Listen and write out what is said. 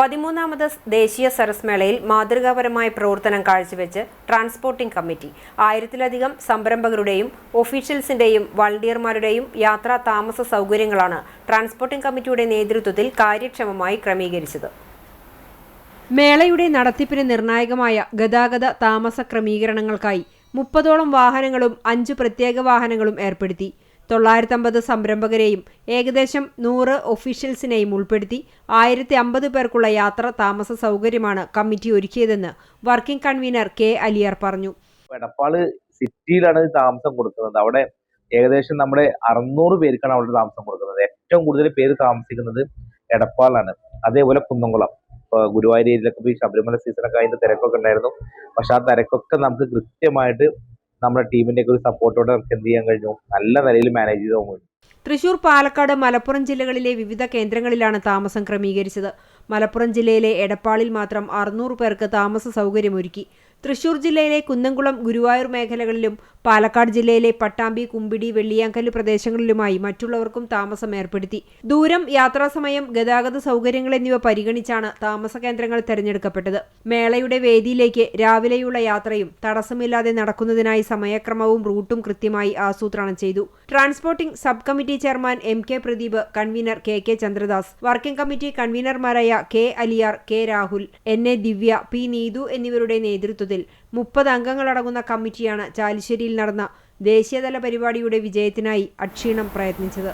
പതിമൂന്നാമത് ദേശീയ സരസ് മേളയിൽ മാതൃകാപരമായ പ്രവർത്തനം കാഴ്ചവെച്ച് ട്രാൻസ്പോർട്ടിംഗ് കമ്മിറ്റി ആയിരത്തിലധികം സംരംഭകരുടെയും ഒഫീഷ്യൽസിന്റെയും വളണ്ടിയർമാരുടെയും യാത്രാ താമസ സൗകര്യങ്ങളാണ് ട്രാൻസ്പോർട്ടിംഗ് കമ്മിറ്റിയുടെ നേതൃത്വത്തിൽ കാര്യക്ഷമമായി ക്രമീകരിച്ചത്. മേളയുടെ നടത്തിപ്പിന് നിർണായകമായ ഗതാഗത താമസ ക്രമീകരണങ്ങൾക്കായി മുപ്പതോളം വാഹനങ്ങളും അഞ്ച് പ്രത്യേക വാഹനങ്ങളും ഏർപ്പെടുത്തി. തൊള്ളായിരത്തമ്പത് സംരംഭകരെയും ഏകദേശം നൂറ് ഒഫീഷ്യൽസിനെയും ഉൾപ്പെടുത്തി ആയിരത്തി അമ്പത് പേർക്കുള്ള യാത്ര താമസ സൗകര്യമാണ് കമ്മിറ്റി ഒരുക്കിയതെന്ന് വർക്കിംഗ് കൺവീനർ കെ അലിയർ പറഞ്ഞു. എടപ്പാൾ സിറ്റിയിലാണ് താമസം കൊടുക്കുന്നത്. അവിടെ ഏകദേശം നമ്മുടെ അറുന്നൂറ് പേർക്കാണ് അവിടെ താമസം കൊടുക്കുന്നത്. ഏറ്റവും കൂടുതൽ പേര് താമസിക്കുന്നത് എടപ്പാളാണ് അതേപോലെ കുന്നംകുളം. ഗുരുവായൂർ ഏരിയയിലൊക്കെ പോയി ശബരിമല സീസണൊക്കെ അതിന്റെ തിരക്കൊക്കെ ഉണ്ടായിരുന്നു. പക്ഷെ ആ തിരക്കൊക്കെ നമുക്ക് കൃത്യമായിട്ട് നമ്മുടെ ടീമിന്റെ ഒക്കെ ഒരു സപ്പോർട്ടോടെ നമുക്ക് എന്ത് ചെയ്യാൻ കഴിഞ്ഞു? നല്ല നിലയിൽ മാനേജ് ചെയ്ത് പോകുന്നു തൃശൂർ പാലക്കാട് മലപ്പുറം ജില്ലകളിലെ വിവിധ കേന്ദ്രങ്ങളിലാണ് താമസം ക്രമീകരിച്ചത്. മലപ്പുറം ജില്ലയിലെ എടപ്പാളിൽ മാത്രം അറുന്നൂറ് പേർക്ക് താമസ സൗകര്യമൊരുക്കി. തൃശൂർ ജില്ലയിലെ കുന്നംകുളം ഗുരുവായൂർ മേഖലകളിലും പാലക്കാട് ജില്ലയിലെ പട്ടാമ്പി കുമ്പിടി വെള്ളിയാങ്കല്ല് പ്രദേശങ്ങളിലുമായി മറ്റുള്ളവർക്കും താമസം ഏർപ്പെടുത്തി. ദൂരം യാത്രാസമയം ഗതാഗത സൗകര്യങ്ങൾ എന്നിവ പരിഗണിച്ചാണ് താമസ കേന്ദ്രങ്ങൾ തെരഞ്ഞെടുക്കപ്പെട്ടത്. മേളയുടെ വേദിയിലേക്ക് രാവിലെയുള്ള യാത്രയും തടസ്സമില്ലാതെ നടക്കുന്നതിനായി സമയക്രമവും റൂട്ടും കൃത്യമായി ആസൂത്രണം ചെയ്തു. Transporting sub committee chairman M K Pradeep convener K K Chandradas working committee കൺവീനർമാരായ K Aliyar K Rahul N A Divya P Neethu എന്നിവരുടെ നേതൃത്വത്തിൽ മുപ്പത് അംഗങ്ങളടങ്ങുന്ന കമ്മിറ്റിയാണ് ചാലിശ്ശേരിയിൽ നടന്ന ദേശീയതല പരിപാടിയുടെ വിജയത്തിനായി അക്ഷീണം പ്രയത്നിച്ചത്.